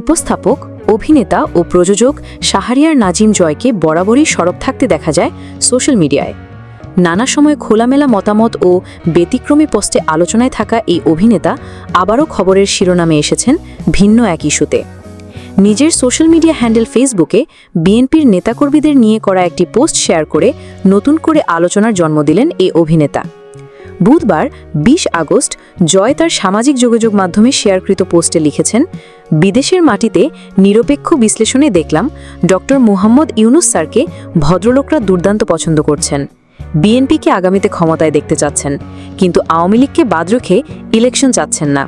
উপস্থাপক, অভিনেতা ও প্রযোজক শাহরিয়ার নাজিম জয়কে বরাবরই সরব থাকতে দেখা যায় সোশ্যাল মিডিয়ায়। নানা সময় খোলামেলা মতামত ও ব্যতিক্রমী পোস্টে আলোচনায় থাকা এই অভিনেতা আবারও খবরের শিরোনামে এসেছেন ভিন্ন এক ইস্যুতে। নিজের সোশ্যাল মিডিয়া হ্যান্ডেল ফেসবুকে বিএনপির নেতাকর্মীদের নিয়ে করা একটি পোস্ট শেয়ার করে নতুন করে আলোচনার জন্ম দিলেন এই অভিনেতা। বুধবার ২০ আগস্ট জয় তার সামাজিক যোগাযোগ মাধ্যমে শেয়ারকৃত পোস্টে লিখেছেন, বিদেশের মাটিতে নিরপেক্ষ বিশ্লেষণে দেখলাম ডক্টর মুহাম্মদ ইউনুস স্যারকে ভদ্রলোকরা দুর্দান্ত পছন্দ করছেন। বিএনপিকে আগামীতে ক্ষমতায় দেখতে চাচ্ছেন, কিন্তু আওয়ামী লীগকে বাদ রেখে ইলেকশন চাচ্ছেন না।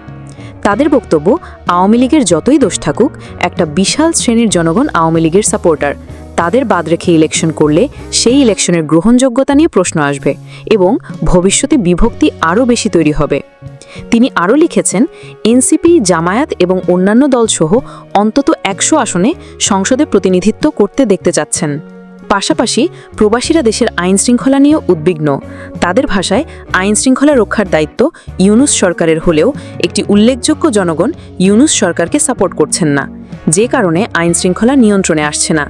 তাদের বক্তব্য, আওয়ামী লীগের যতই দোষ থাকুক, একটা বিশাল শ্রেণির জনগণ আওয়ামী লীগের সাপোর্টার। তাদের বাদ রেখে ইলেকশন করলে সেই ইলেকশনের গ্রহণযোগ্যতা নিয়ে প্রশ্ন আসবে এবং ভবিষ্যতে বিভক্তি আরও বেশি তৈরি হবে। তিনি আরও লিখেছেন, এনসিপি, জামায়াত এবং অন্যান্য দলসহ অন্তত একশো আসনে সংসদে প্রতিনিধিত্ব করতে দেখতে চাচ্ছেন পাশাপাশি প্রবাসীরা দেশের আইন শৃঙ্খলা নিয়েও উদ্বিগ্ন। তাদের ভাষায় আইন শৃঙ্খলা রক্ষার দায়িত্ব ইউনুস সরকারের হলেও একটি উল্লেখযোগ্য জনগণ ইউনুস সরকারকে সাপোর্ট করছেন না। যে কারণে আইন শৃঙ্খলা নিয়ন্ত্রণে আসছে না।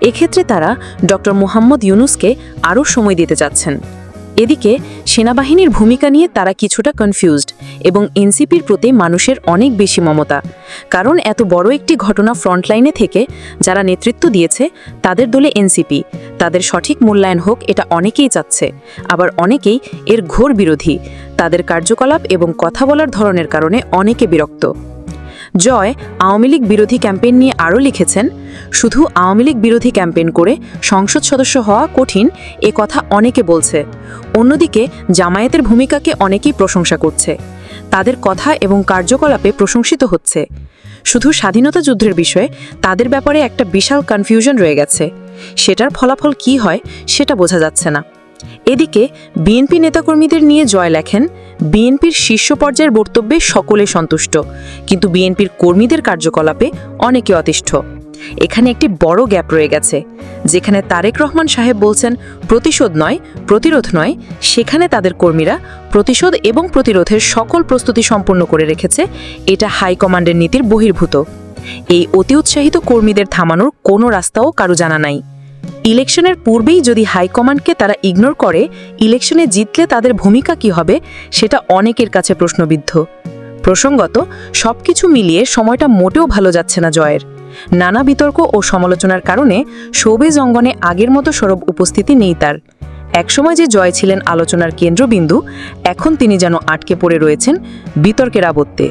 এক্ষেত্রে তারা ডক্টর মোহাম্মদ ইউনুসকে আরও সময় দিতে চাচ্ছেন এদিকে সেনাবাহিনীর ভূমিকা নিয়ে তারা কিছুটা কনফিউজড এবং এনসিপির প্রতি মানুষের অনেক বেশি মমতা। কারণ এত বড় একটি ঘটনা ফ্রন্টলাইনে থেকে যারা নেতৃত্ব দিয়েছে, তাদের দলে এনসিপি। তাদের সঠিক মূল্যায়ন হোক, এটা অনেকেই চাচ্ছে। আবার অনেকেই এর ঘোর বিরোধী। তাদের কার্যকলাপ এবং কথা বলার ধরনের কারণে অনেকে বিরক্ত। জয় আওয়ামী লীগ বিরোধী ক্যাম্পেইন নিয়ে আরও লিখেছেন, শুধু আওয়ামী লীগ বিরোধী ক্যাম্পেইন করে সংসদ সদস্য হওয়া কঠিন, এ কথা অনেকে বলছে। অন্যদিকে জামায়াতের ভূমিকাকে অনেকেই প্রশংসা করছে। তাদের কথা এবং কার্যকলাপে প্রশংসিত হচ্ছে। শুধু স্বাধীনতা যুদ্ধের বিষয়ে তাদের ব্যাপারে একটা বিশাল কনফিউশন রয়ে গেছে। সেটার ফলাফল কি হয়, সেটা বোঝা যাচ্ছে না। এদিকে, বিএনপি নেতাকর্মীদের নিয়ে জয় লেখেন বিএনপির শীর্ষ পর্যায়ের বক্তব্যে সকলে সন্তুষ্ট। কিন্তু বিএনপির কর্মীদের কার্যকলাপে অনেকে অতিষ্ঠ। এখানে একটি বড় গ্যাপ রয়ে গেছে, যেখানে তারেক রহমান সাহেব বলছেন, প্রতিশোধ নয়, প্রতিরোধ নয়। সেখানে তাদের কর্মীরা প্রতিশোধ এবং প্রতিরোধের সকল প্রস্তুতি সম্পন্ন করে রেখেছে। এটা হাইকমান্ডের নীতির বহির্ভূত। এই অতি উৎসাহিত কর্মীদের থামানোর কোনো রাস্তাও কারও জানা নাই। ইলেকশনের পূর্বেই যদি হাইকমান্ডকে তারা ইগনোর করে, ইলেকশনে জিতলে তাদের ভূমিকা কি হবে, সেটা অনেকের কাছে প্রশ্নবিদ্ধ। প্রসঙ্গত, সবকিছু মিলিয়ে সময়টা মোটেও ভালো যাচ্ছে না জয়ের। নানা বিতর্ক ও সমালোচনার কারণে শোবেজ জঙ্গনে আগের মতো সরব উপস্থিতি নেই তার। একসময় যে জয় ছিলেন আলোচনার কেন্দ্রবিন্দু, এখন তিনি যেন আটকে পড়ে রয়েছেন বিতর্কের আবত্তে।